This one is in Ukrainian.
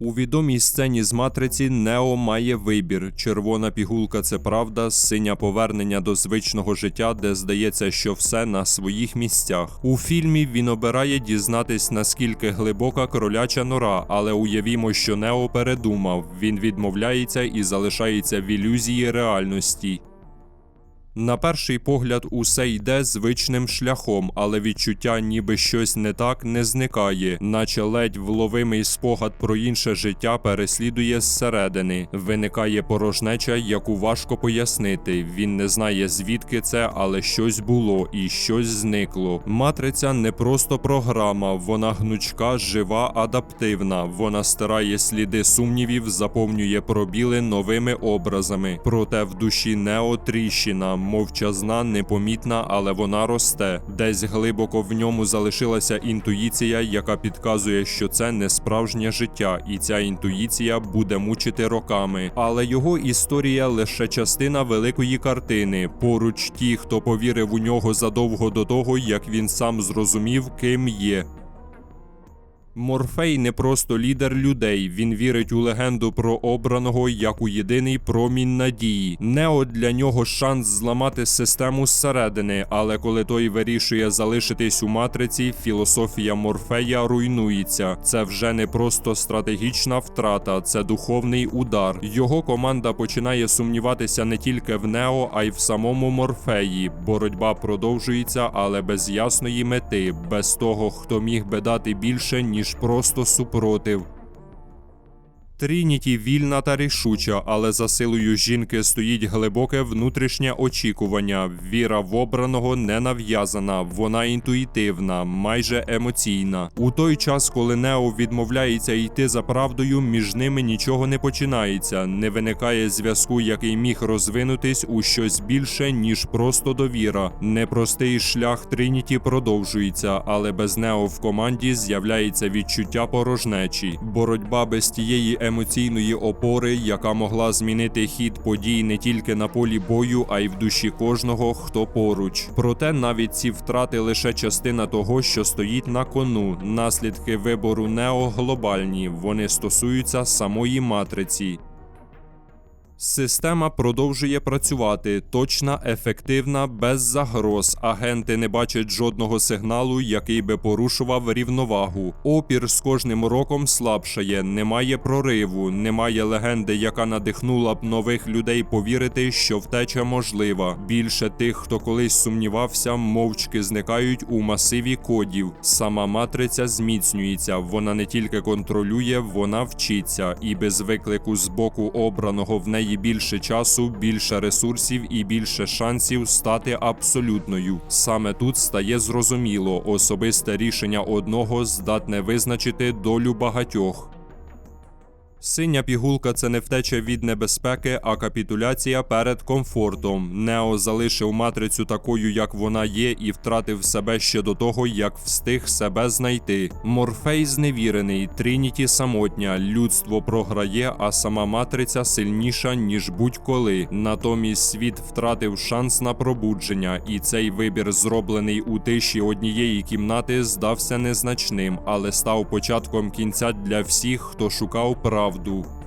У відомій сцені з матриці Нео має вибір: червона пігулка це правда, синя повернення до звичного життя, де здається, що все на своїх місцях. У фільмі він обирає дізнатись, наскільки глибока кроляча нора, але уявімо, що Нео передумав. Він відмовляється і залишається в ілюзії реальності. На перший погляд, усе йде звичним шляхом, але відчуття, ніби щось не так, не зникає, наче ледь вловимий спогад про інше життя переслідує зсередини. Виникає порожнеча, яку важко пояснити. Він не знає звідки це, але щось було і щось зникло. Матриця не просто програма, вона гнучка, жива, адаптивна. Вона стирає сліди сумнівів, заповнює пробіли новими образами. Проте в душі Нео тріщина мовчазна, непомітна, але вона росте. Десь глибоко в ньому залишилася інтуїція, яка підказує, що це не справжнє життя, і ця інтуїція буде мучити роками. Але його історія лише частина великої картини. Поруч ті, хто повірив у нього задовго до того, як він сам зрозумів, ким є. Морфей не просто лідер людей, він вірить у легенду про обраного як у єдиний промінь надії. Нео для нього шанс зламати систему зсередини, але коли той вирішує залишитись у матриці, філософія Морфея руйнується. Це вже не просто стратегічна втрата, це духовний удар. Його команда починає сумніватися не тільки в Нео, а й в самому Морфеї. Боротьба продовжується, але без ясної мети, без того, хто міг би дати більше, ніж просто супротив. Трініті вільна та рішуча, але за силою жінки стоїть глибоке внутрішнє очікування. Віра в обраного не нав'язана, вона інтуїтивна, майже емоційна. У той час, коли Нео відмовляється йти за правдою, між ними нічого не починається, не виникає зв'язку, який міг розвинутись у щось більше, ніж просто довіра. Непростий шлях Трініті продовжується, але без Нео в команді з'являється відчуття порожнечі. Боротьба без тієї емоційної опори, яка могла змінити хід подій не тільки на полі бою, а й в душі кожного, хто поруч. Проте навіть ці втрати лише частина того, що стоїть на кону. Наслідки вибору Нео глобальні. Вони стосуються самої матриці. Система продовжує працювати точна, ефективна, без загроз. Агенти не бачать жодного сигналу, який би порушував рівновагу. Опір з кожним роком слабшає, немає прориву, немає легенди, яка надихнула б нових людей повірити, що втеча можлива. Більше тих, хто колись сумнівався, мовчки зникають у масиві кодів. Сама матриця зміцнюється. Вона не тільки контролює, вона вчиться, і без виклику з боку обраного в неї більше часу, більше ресурсів і більше шансів стати абсолютною. Саме тут стає зрозуміло, особисте рішення одного здатне визначити долю багатьох. Синя пігулка це не втеча від небезпеки, а капітуляція перед комфортом. Нео залишив матрицю такою, як вона є, і втратив себе ще до того, як встиг себе знайти. Морфей зневірений, Трініті самотня, людство програє, а сама матриця сильніша, ніж будь-коли. Натомість світ втратив шанс на пробудження, і цей вибір, зроблений у тиші однієї кімнати, здався незначним, але став початком кінця для всіх, хто шукав правду.